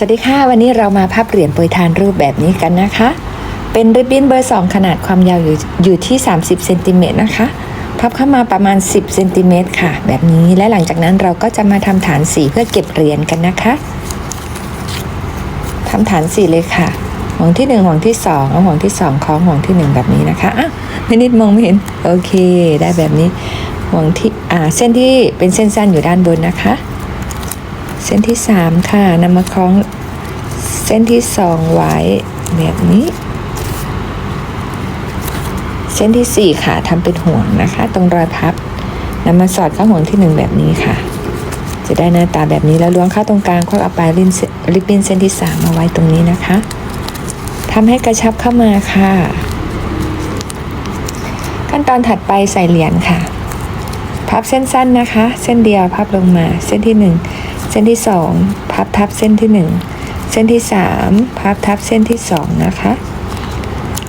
สวัสดีค่ะ วันนี้เรามาพับเหรียญโปรยทานรูปแบบนี้กันนะคะ เป็นริบบิ้นเบอร์ 2 ขนาดความยาวอยู่อยู่ที่ 30เซนติเมตรนะคะ พับเข้ามาประมาณ 10เซนติเมตรค่ะ แบบนี้และหลังจากนั้นเราก็จะมาทำฐานสีเพื่อเก็บเหรียญกันนะคะทำฐานสีเลยค่ะห่วงที่ 1 ห่วงที่ 2 เอาห่วงที่ 2คล้องห่วงที่ 1 แบบนี้นะคะอะไม่นิดมองไม่เห็นโอเค ได้แบบนี้ห่วงที่อ่าเส้นที่เป็นเส้นสั้นอยู่ด้านบนนะคะ เส้นที่ 3 ค่ะนำมาคล้องเส้นที่ 2 ไว้แบบนี้ เส้นที่ 4 ค่ะทำเป็นห่วงนะคะ ตรงรอยพับนำมาสอดเข้าห่วงที่ 1 แบบนี้ค่ะ จะได้หน้าตาแบบนี้แล้วล้วงเข้าตรงกลางควักเอาปลายริบบบิ้นเส้นที่ 3 มาไว้ตรงนี้นะคะทำให้กระชับเข้ามาค่ะ ขั้นตอนถัดไปใส่เหรียญค่ะ พับเส้นสั้นนะคะ เส้นเดียวพับลงมาเส้นที่ 1 เส้นที่2พับทับเส้นที่1เส้นที่3พับทับเส้นที่2นะคะ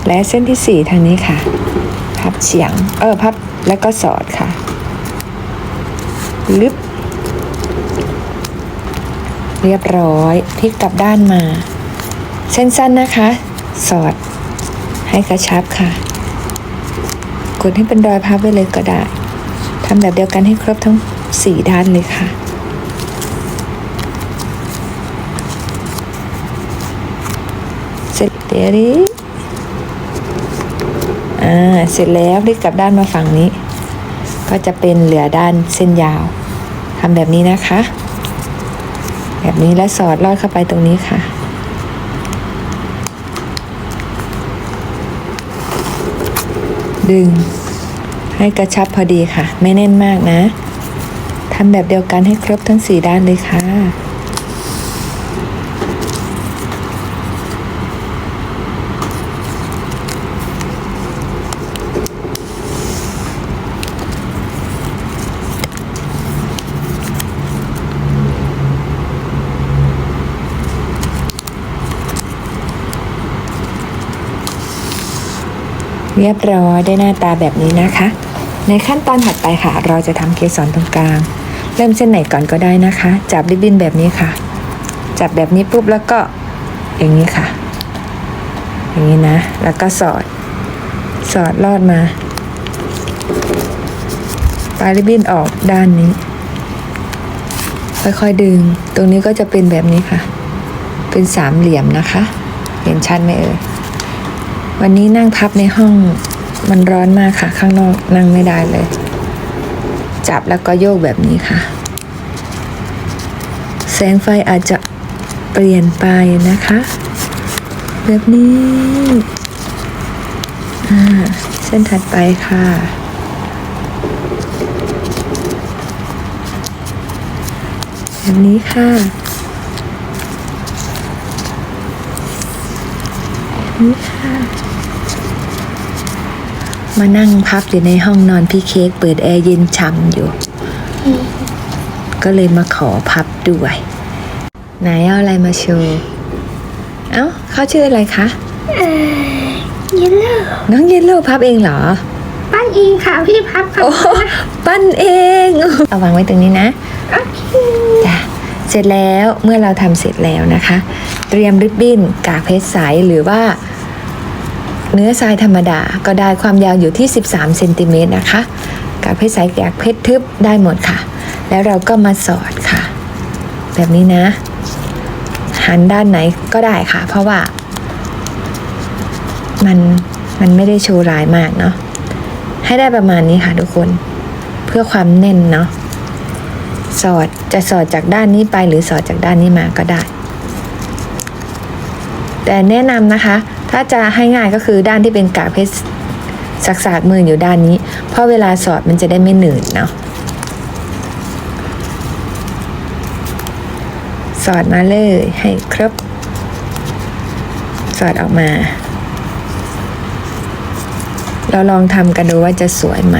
และเส้นที่4ทางนี้ค่ะ พับเฉียง เออพับแล้วก็สอดค่ะ ลึบ เรียบร้อยพลิกกลับด้านมา เส้นสั้นนะคะ สอด ให้กระชับค่ะ กดให้เป็นรอยพับไว้เลยก็ได้ทำแบบเดียวกันให้ครบทั้ง4ด้านเลยค่ะ เดี๋ยวนี้อ่าเสร็จแล้วพลิกกลับด้านมาฝั่งนี้ ก็จะเป็นเหลือด้านเส้นยาวทำแบบนี้นะคะ แบบนี้แล้วสอดลอดเข้าไปตรงนี้ค่ะดึงให้กระชับพอดีค่ะ ไม่แน่นมากนะทำแบบเดียวกันให้ครบทั้ง4ด้านเลยค่ะ เรียบร้อยได้หน้าตาแบบนี้นะคะ ในขั้นตอนถัดไปค่ะ เราจะทำเกสรตรงกลาง เริ่มเส้นไหนก่อนก็ได้นะคะ จับริบบิ้นแบบนี้ค่ะ จับแบบนี้ปุ๊บแล้วก็อย่างนี้ค่ะ อย่างนี้นะ แล้วก็สอด สอดลอดมาปลายริบบิ้นออกด้านนี้ค่อยๆดึง ตรงนี้ก็จะเป็นแบบนี้ค่ะ เป็นสามเหลี่ยมนะคะ เห็นชัดไหมเอ่ย วันนี้นั่งพับในห้องมันร้อนมากค่ะ ข้างนอกนั่งไม่ได้เลย จับแล้วก็โยกแบบนี้ค่ะ แสงไฟอาจจะเปลี่ยนไปนะคะ แบบนี้อ่าเส้นถัดไปค่ะ แบบนี้ค่ะแบบ นี้ค่ะ มานั่งพับอยู่ในห้องนอนพี่เค้กเปิดแอร์เย็นฉ่ำอยู่ ก็เลยมาขอพับด้วย ไหนเอาอะไรมาโชว์เอ้าเขาชื่ออะไรคะเยลโล่น้องเยลโล่พับเองเหรอ ปั้นเองค่ะพี่พับค่ะโอ้ปั้นเอง เอาวางไว้ตรงนี้นะ โอเคจ้ะ เสร็จแล้วเมื่อเราทำเสร็จแล้วนะคะ เตรียมริบบิ้นกากเพชรใสหรือว่าเนื้อทรายธรรมดาก็ได้ความยาวอยู่ที่ 13เซนติเมตรนะคะกากเพชรใสกากเพชรทึบได้หมดค่ะ แล้วเราก็มาสอดค่ะ แบบนี้นะ หันด้านไหนก็ได้ค่ะ เพราะว่า มันมันไม่ได้โชว์ลายมากเนาะให้ได้ประมาณนี้ค่ะทุกคน เพื่อความแน่นเนาะ สอดจะสอดจากด้านนี้ไปหรือสอดจากด้านนี้มาก็ได้ แต่แนะนำนะคะ ถ้าจะให้ง่ายก็คือด้านที่เป็นกากเพชรสักๆมืออยู่ด้านนี้ เพราะเวลาสอดมันจะได้ไม่หนืดเนาะสอดมาเลยให้ครบ สอดออกมา เราลองทำกันดูว่าจะสวยไหม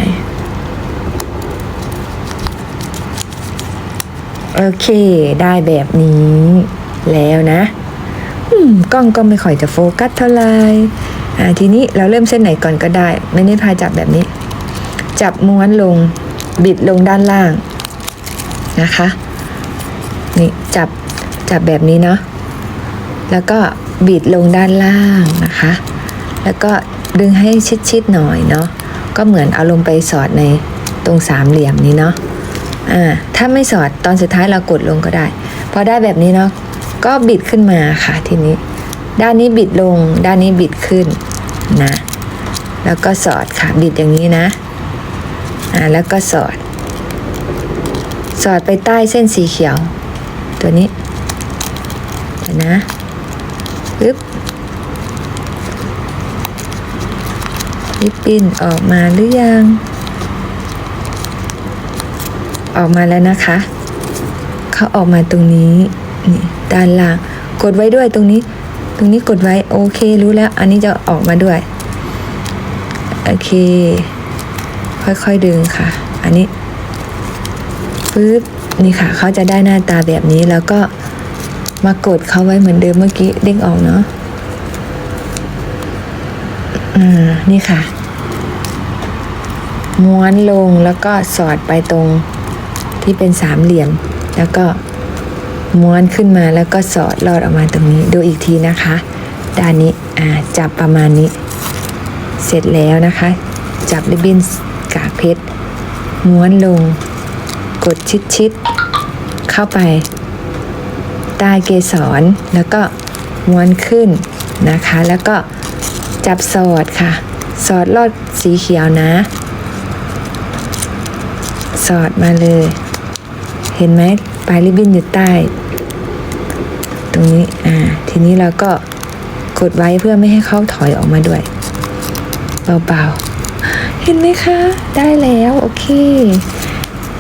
โอเค ได้แบบนี้แล้วนะกล้องก็ไม่ค่อยจะโฟกัสเท่าไหร่อ่าทีนี้เราเริ่มเส้นไหนก่อนก็ได้ ไม่ได้พาจับแบบนี้ จับม้วนลงบิดลงด้านล่างนะคะนี่จับจับแบบนี้เนาะแล้วก็บิดลงด้านล่างนะคะ แล้วก็ดึงให้ชิดๆหน่อยเนาะก็เหมือนเอาลงไปสอดในตรงสามเหลี่ยมนี้เนาะ อ่าถ้าไม่สอดตอนสุดท้ายเรากดลงก็ได้ พอได้แบบนี้เนาะก็บิดขึ้นมาค่ะทีนี้ ด้านนี้บิดลง ด้านนี้บิดขึ้นนะ แล้วก็สอดค่ะบิดอย่างนี้นะอ่าแล้วก็สอด สอดไปใต้เส้นสีเขียว ตัวนี้เดี๋ยวนะปึ๊บริบบิ้นออกมาหรือยัง ออกมาแล้วนะคะ เขาออกมาตรงนี้นี่ด้านล่างกดไว้ด้วยตรงนี้ ตรงนี้กดไว้โอเครู้แล้ว อันนี้จะออกมาด้วยโอเค ค่อยๆดึงค่ะ อันนี้ปึ๊บนี่ค่ะเขาจะได้หน้าตาแบบนี้แล้วก็มากดเขาไว้เหมือนเดิมเมื่อกี้เด้งออกเนาะอ่านี่ค่ะ ม้วนลงแล้วก็สอดไปตรง ที่เป็นสามเหลี่ยม แล้วก็ม้วนขึ้นมาแล้วก็สอดลอดออกมาตรงนี้ ดูอีกทีนะคะ ด้านนี้อ่าจับประมาณนี้ เสร็จแล้วนะคะ จับริบบิ้นกากเพชร ม้วนลง กดชิดๆเข้าไป ใต้เกสรแล้วก็ม้วนขึ้นนะคะ แล้วก็จับสอดค่ะ สอดลอดสีเขียวนะ สอดมาเลย เห็นไหมปลายริบบิ้นอยู่ใต้ ตรงนี้อ่าทีนี้เราก็กดไว้เพื่อไม่ให้เข้าถอยออกมาด้วยเบาๆ เห็นไหมคะ ได้แล้วโอเค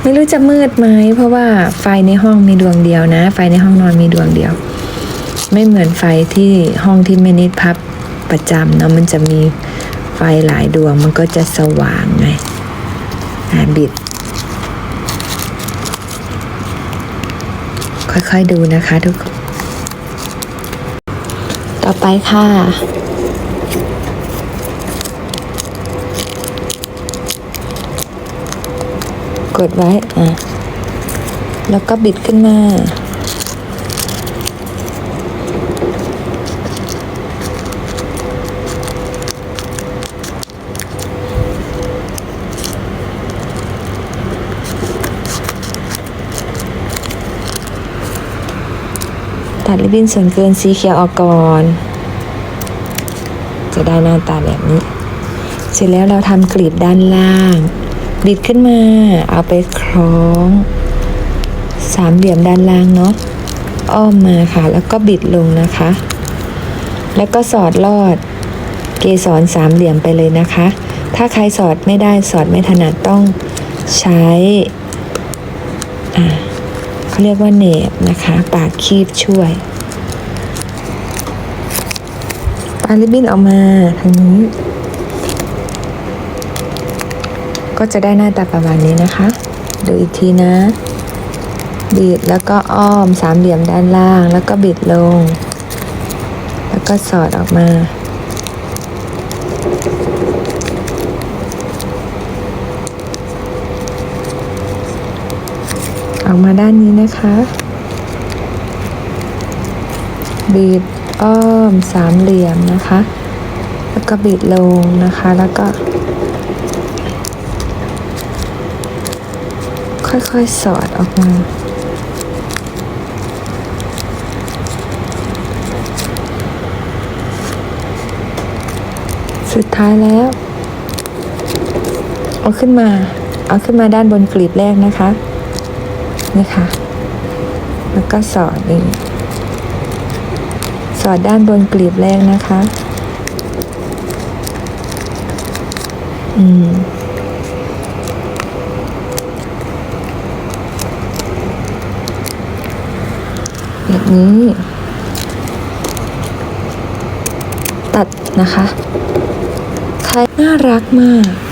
ไม่รู้จะมืดไหมเพราะว่าไฟในห้องมีดวงเดียวนะ ไฟในห้องนอนมีดวงเดียว ไม่เหมือนไฟที่ห้องที่แม่นิดพับประจำเนาะมันจะมีไฟหลายดวงมันก็จะสว่างไงบิด ค่อยๆดูนะคะทุกคน ต่อไปค่ะ กดไว้อะแล้วก็บิดขึ้นมา ตัดริบบิ้นส่วนเกินสีเขียวออกก่อน จะได้หน้าตาแบบนี้ เสร็จแล้วเราทำกลีบด้านล่างบิดขึ้นมา เอาไปคล้อง สามเหลี่ยมด้านล่างเนาะอ้อมมาค่ะ แล้วก็บิดลงนะคะ แล้วก็สอดลอด เกสรสามเหลี่ยมไปเลยนะคะ ถ้าใครสอดไม่ได้สอดไม่ถนัดต้องใช้อ่า เขาเรียกว่าเนบนะคะ ปากคีบช่วยปาริบินออกมาทางนี้ ก็จะได้หน้าตาประมาณนี้นะคะ ดูอีกทีนะบิดแล้วก็อ้อมสามเหลี่ยมด้านล่าง แล้วก็บิดลง แล้วก็สอดออกมา ออกมาด้านนี้นะคะ บีดอ้อมสามเหลี่ยมนะคะ แล้วก็บิดลงนะคะ แล้วก็ ค่อยๆสอดออกมาสุดท้ายแล้ว เอาขึ้นมา เอาขึ้นมาด้านบนกลีบแรกนะคะ นี่ค่ะ แล้วก็สอดนี่สอดด้านบนกลีบแรกนะคะ อืมแบบนี้ ตัดนะคะ ใครน่ารักมาก